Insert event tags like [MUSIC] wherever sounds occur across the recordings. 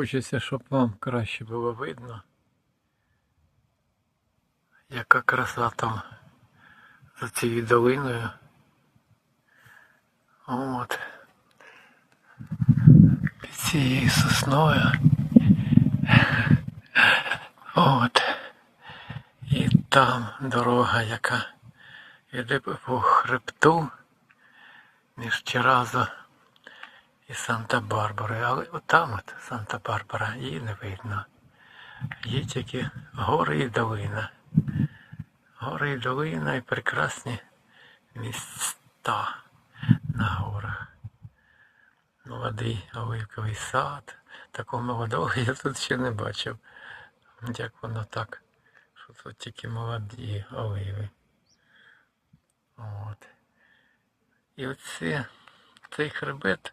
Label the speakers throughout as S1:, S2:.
S1: хочеться, щоб вам краще було видно. Яка краса там за цією долиною. От. Під цією сосною. От. І там дорога, яка йде по хребту між Чиразо і Санта-Барбарою. Але отам от Санта-Барбара, її не видно. Є тільки гори і долина. Гори і долина і прекрасні міста на горах. Молодий оливковий сад. Такого молодого я тут ще не бачив. Як воно так, що тут тільки молоді оливи. От. І оце, цей хребет,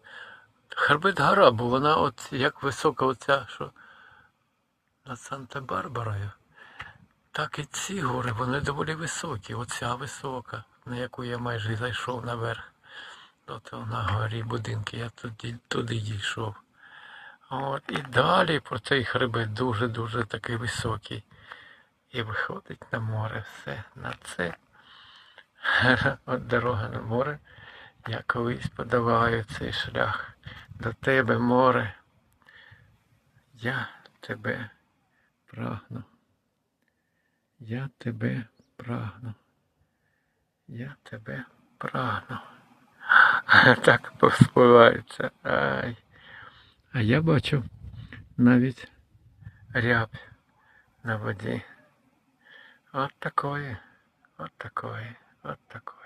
S1: хребет гора, бо вона от як висока оця, що над Санта-Барбарою, так і ці гори, вони доволі високі. Оця висока, на яку я майже зайшов наверх. От на горі будинки, я туди, туди дійшов. От, і далі по цей хребет дуже-дуже такий високий. І виходить на море все на це. [LAUGHS] От дорога на море. Я колись подаваю цей шлях до тебе, море. Я тебе прагну. Я тебе прагну. Я тебе прагну. [LAUGHS] Так поспливається. Ай. А я бачу навіть рябь на воді. От такої, от такої, от такої.